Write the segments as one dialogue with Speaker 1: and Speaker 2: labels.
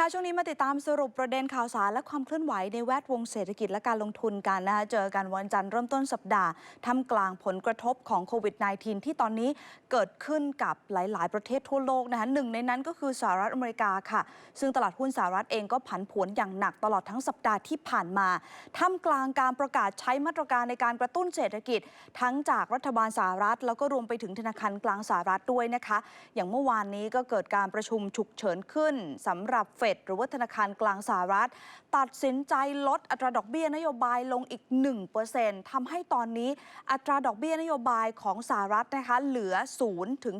Speaker 1: ชมคะช่วงนี้มาติดตามสรุปประเด็นข่าวสารและความเคลื่อนไหวในแวดวงเศรษฐกิจและการลงทุนกันนะคะเจอกันวันจันทร์เริ่มต้นสัปดาห์ท่ามกลางผลกระทบของโควิด -19 ที่ตอนนี้เกิดขึ้นกับหลาย ๆ ประเทศทั่วโลกนะคะหนึ่งในนั้นก็คือสหรัฐอเมริกาค่ะ ซึ่งตลาดหุ้นสหรัฐเองก็ผันผวนอย่างหนักตลอดทั้งสัปดาห์ที่ผ่านมาท่ามกลางการประกาศใช้มาตรการในการกระตุ้นเศรษฐกิจ ทั้งจากรัฐบาลสหรัฐ แล้วก็รวมไปถึงธนาคารกลางสหรัฐด้วยนะคะ อย่างเมื่อวานนี้ก็เกิดการประชุมฉุกเฉินขึ้นสำหรับเฟดหรือว่าธนาคารกลางสหรัฐ ตัดสินใจลดอัตราดอกเบี้ยนโยบายลงอีก 1%ทำให้ตอนนี้อัตราดอกเบี้ยนโยบายของสหรัฐนะคะเหลือ 0 ถึง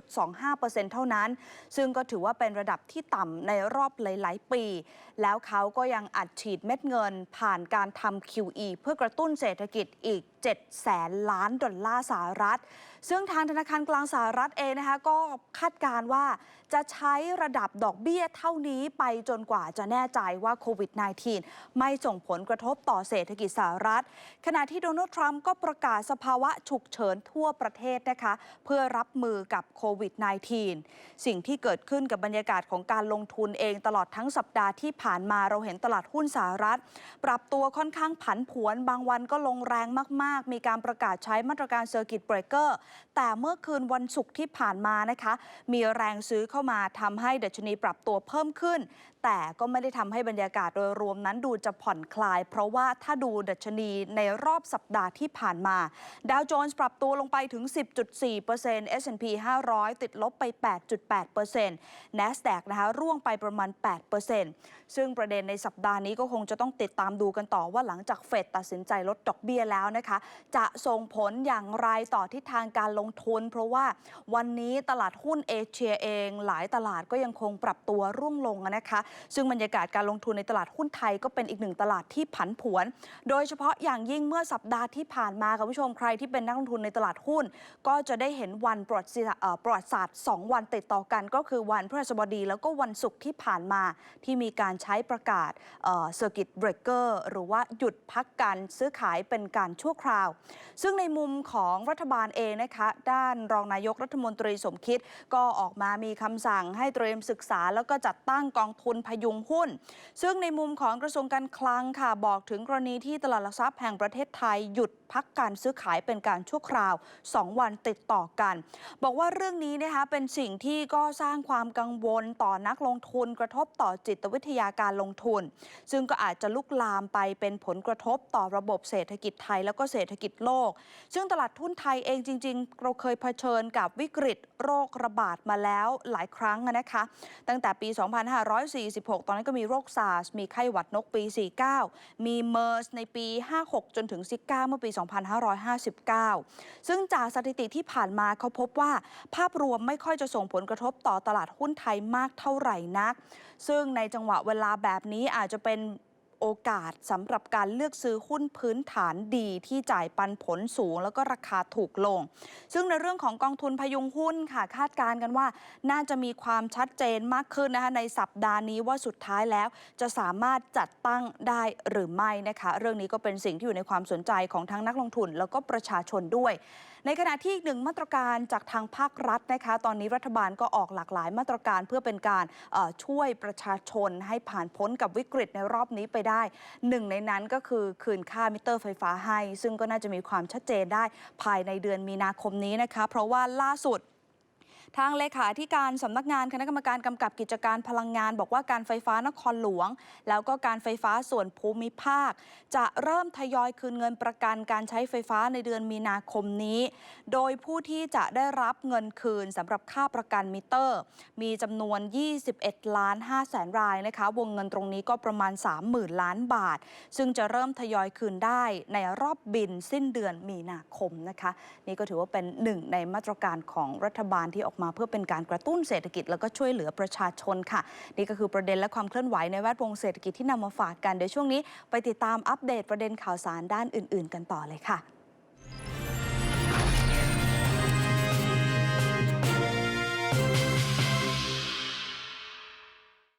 Speaker 1: 0.25%เท่านั้น ซึ่งก็ถือว่าเป็นระดับที่ต่ำในรอบหลาย ๆ ปี แล้วเขาก็ยังอัดฉีดเม็ดเงินผ่านการทำ QE เพื่อกระตุ้นเศรษฐกิจอีก 7แสนล้านดอลลาร์สหรัฐ ซึ่งทางธนาคารกลางสหรัฐเองนะคะก็คาดการณ์ว่าจะใช้ระดับดอกเบี้ยเท่านี้ไปจนกว่าจะแน่ใจว่าโควิด -19 ไม่ส่งผลกระทบต่อเศรษฐกิจสหรัฐ ขณะที่โดนัลด์ทรัมป์ก็ประกาศสภาวะฉุกเฉินทั่วประเทศนะคะเพื่อรับมือกับโควิด -19 สิ่งที่เกิดขึ้นกับบรรยากาศของการลงทุนเองตลอดทั้งสัปดาห์ที่ผ่านมาเราเห็นตลาดหุ้นสหรัฐ ปรับตัวค่อนข้างผันผวนบางวันก็ลงแรงมากๆมีการประกาศใช้มาตรการเซอร์กิตเบรกเกอร์แต่เมื่อคืนวันศุกร์ที่ผ่านมานะคะ มีแรงซื้อเข้ามาทำให้ดัชนีปรับตัวเพิ่มขึ้น แต่ก็ไม่ได้ทำให้บรรยากาศโดยรวมนั้นดูจะผ่อนคลาย เพราะว่าถ้าดูดัชนีในรอบสัปดาห์ที่ผ่านมาดาวโจนส์ปรับตัวลงไปถึง 10.4% S&P 500 ติดลบไป 8.8% NASDAQ นะคะร่วงไปประมาณ 8%ซึ่งประเด็นในสัปดาห์นี้ก็คงจะต้องติดตามดูกันต่อว่าหลังจากเฟดตัดสินใจลดดอกเบี้ยแล้วนะคะจะส่งผลอย่างไรต่อทิศทางการลงทุน เพราะว่าวันนี้ตลาดหุ้นเอเชียเอง หลายตลาดก็ยังคงปรับตัวร่วงลงนะคะ ซึ่งบรรยากาศการลงทุนในตลาดหุ้นไทยก็เป็นอีกหนึ่งตลาดที่ผันผวน โดยเฉพาะอย่างยิ่งเมื่อสัปดาห์ที่ผ่านมาค่ะผู้ชมใครที่เป็นนักลงทุนในตลาดหุ้น ก็จะได้เห็นวันประวัติศาร์เอ่อประวัติศาสตร์ 2 วันติดต่อกันก็คือวันพฤหัสบดี แล้วก็วันศุกร์ที่ผ่านมาที่มีการใช้ประกาศเซอร์กิตเบรกเกอร์หรือว่าหยุดพักการซื้อขายเป็นการชั่วคราวซึ่งในมุมของรัฐบาลเองนะคะด้านรองนายกรัฐมนตรีสมคิด ก็ออกมามีคำสั่งให้เตรียมศึกษา แล้วก็จัดตั้งกองทุนพยุงหุ้น ซึ่งในมุมของกระทรวงการคลังค่ะบอกถึงกรณีที่ตลาดหลักทรัพย์แห่งประเทศไทยหยุดพักการซื้อขายเป็นการชั่วคราว 2 วันติดต่อกัน บอกว่าเรื่องนี้นะคะเป็นสิ่งที่ก็สร้างความกังวลต่อนักลงทุนกระทบต่อจิตวิทยาการลงทุน ซึ่งก็อาจจะลุกลามไปเป็นผลกระทบต่อระบบเศรษฐกิจไทยแล้วก็เศรษศรษฐกิจโลก ซึ่งตลาดทุนไทยเองจริง ๆ เราเคยเผชิญกับวิกฤตโรคระบาดมาแล้วหลายครั้งนะคะ ตั้งแต่ปี 2546 ตอนนั้นก็มีโรคซาร์สมีไข้หวัดนกปี 49 มีเมอร์สในปี 56 จนถึง 19 เมื่อปี 2559 ซึ่งจากสถิติที่ผ่านมาเขาพบว่าภาพรวมไม่ค่อยจะส่งผลกระทบต่อตลาดหุ้นไทยมากเท่าไหร่นัก ซึ่งในจังหวะเวลาแบบนี้อาจจะเป็น โอกาสสำหรับการเลือกซื้อหุ้นพื้นฐานดีที่จ่ายปันผลสูง แล้วก็ราคาถูกลง ซึ่งในเรื่องของกองทุนพยุงหุ้นค่ะคาดการณ์กันว่า น่าจะมีความชัดเจนมากขึ้นนะคะในสัปดาห์นี้ว่าสุดท้ายแล้ว จะสามารถจัดตั้งได้หรือไม่นะคะ เรื่องนี้ก็เป็นสิ่งที่อยู่ในความสนใจของทั้งนักลงทุน แล้วก็ประชาชนด้วย ในขณะที่อีกหนึ่งมาตรการจากทางภาครัฐนะคะ ตอนนี้รัฐบาลก็ออกหลากหลายมาตรการเพื่อเป็นการช่วยประชาชนให้ผ่านพ้นกับวิกฤตในรอบนี้ไปได้หนึ่งในนั้นก็คือคืนค่ามิเตอร์ไฟฟ้าให้ ซึ่งก็น่าจะมีความชัดเจนได้ภายในเดือนมีนาคมนี้นะคะ เพราะว่าล่าสุด ทางเลขาธิการสำนักงานคณะกรรมการกำกับกิจการพลังงาน บอกว่าการไฟฟ้านครหลวง แล้วก็การไฟฟ้าส่วนภูมิภาค จะเริ่มทยอยคืนเงินประกันการใช้ไฟฟ้าในเดือนมีนาคมนี้ โดยผู้ที่จะได้รับเงินคืนสำหรับค่าประกันมิเตอร์ มีจำนวน 21 ล้าน5แสนรายนะคะ วงเงินตรงนี้ก็ประมาณ 30,000 ล้านบาท ซึ่งจะเริ่มทยอยคืนได้ในรอบบินสิ้นเดือนมีนาคมนะคะ นี่ก็ถือว่าเป็นหนึ่งในมาตรการของรัฐบาลที่ออกมาเพื่อเป็นการกระตุ้นเศรษฐกิจแล้วก็ช่วยเหลือประชาชนค่ะ นี่ก็คือประเด็นและความเคลื่อนไหวในแวดวงเศรษฐกิจที่นำมาฝากกันเดี๋ยวช่วงนี้ ไปติดตามอัปเดตประเด็นข่าวสารด้านอื่น ๆ กันต่อเลยค่ะ